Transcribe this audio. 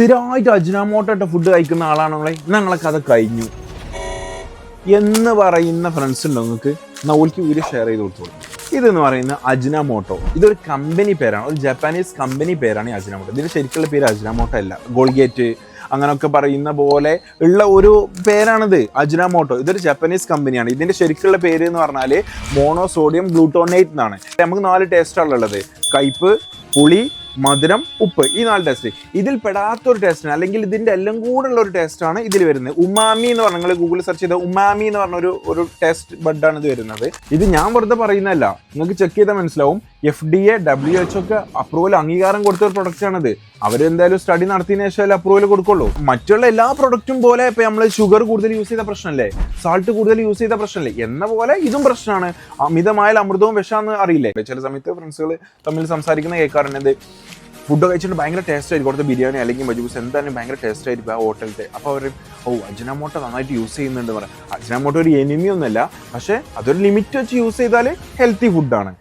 സ്ഥിരമായിട്ട് Ajinomoto food കഴിക്കുന്ന ആളാണ് നമ്മളെ. ഞങ്ങളെ കഥ കഴിഞ്ഞു. എന്ന് പറയുന്ന ഫ്രണ്ട്സ് ഉണ്ടോ നിങ്ങൾക്ക്? എന്നാൽ ഓൽക്ക് വീഡിയോ ഷെയർ ചെയ്ത് കൊടുത്തോളൂ ഇതെന്ന് പറയുന്ന അജിനാമോട്ടോ ഇതൊരു കമ്പനി പേരാണ്. ഒരു ജപ്പാനീസ് കമ്പനി പേരാണ് ഈ അജിനാമോട്ടോ ഇതിന്റെ ശരിക്കുള്ള പേര് അജിനാമോട്ടോ അല്ല. ഗോൾഗേറ്റ് അങ്ങനെയൊക്കെ പറയുന്ന പോലെ ഉള്ള ഒരു പേരാണിത്. അജിനാമോട്ടോ ഇതൊരു ജപ്പാനീസ് കമ്പനിയാണ് ഇതിന്റെ ശരിക്കുള്ള പേര് എന്ന് പറഞ്ഞാൽ മോണോസോഡിയം ഗ്ലൂട്ടോണേറ്റ് എന്നാണ്. നമുക്ക് നാല് ടേസ്റ്റാണ് ഉള്ളത് കയ്പ് പുളി മധുരം ഉപ്പ് ഈ നാല് ടേസ്റ്റ് ഇതിൽ പെടാത്ത ഒരു ടേസ്റ്റാണ് അല്ലെങ്കിൽ ഇതിന്റെ എല്ലാം കൂടെ ഉള്ള ഒരു ടേസ്റ്റാണ് ഇതിൽ വരുന്നത്. ഉമാമി എന്ന് പറഞ്ഞാൽ നിങ്ങൾ ഗൂഗിളിൽ സെർച്ച് ചെയ്ത ഉമാമി എന്ന് പറഞ്ഞ ഒരു ഒരു ടെസ്റ്റ് ബഡാണ് ഇത് വരുന്നത്. ഇത് ഞാൻ വെറുതെ പറയുന്നതല്ല. നിങ്ങൾക്ക് ചെക്ക് ചെയ്താൽ മനസ്സിലാവും. F D A W H ഒക്കെ അപ്രൂവൽ അംഗീകാരം കൊടുത്ത ഒരു പ്രൊഡക്റ്റ് ആണിത്. അവരെന്തായാലും സ്റ്റഡി നടത്തിയതിനു ശേഷം അപ്രൂവൽ കൊടുക്കുള്ളൂ. മറ്റുള്ള എല്ലാ പ്രൊഡക്റ്റും പോലെ ഇപ്പൊ നമ്മൾ ഷുഗർ കൂടുതൽ യൂസ് ചെയ്ത പ്രശ്നമല്ലേ? സാൾട്ട് കൂടുതൽ യൂസ് ചെയ്ത പ്രശ്നമല്ലേ? എന്ന പോലെ ഇതും പ്രശ്നമാണ്. അമിതമായ അമൃതവും വിഷാന്ന് അറിയില്ലേ? ചില സമയത്ത് ഫ്രണ്ട്സുകൾ തമ്മിൽ സംസാരിക്കുന്ന കേൾക്കാറുണ്ട് ഫുഡ് കഴിച്ചിട്ട് ഭയങ്കര ടേസ്റ്റ് ആയിരിക്കും അവിടുത്തെ ബിരിയാണി അല്ലെങ്കിൽ മജൂസ് എന്തായാലും ഭയങ്കര ടേസ്റ്റ് ആയിരിക്കും ആ ഹോട്ടലിന്റെ അപ്പോൾ അവർ ഓ അജിനാമോട്ടോ നന്നായിട്ട് യൂസ് ചെയ്യുന്നുണ്ട് പറയാം. അജിനാമോട്ടോ ഒരു എനിമി ഒന്നുമല്ല. പക്ഷേ അതൊരു ലിമിറ്റ് വെച്ച് യൂസ് ചെയ്താൽ ഹെൽത്തി ഫുഡാണ്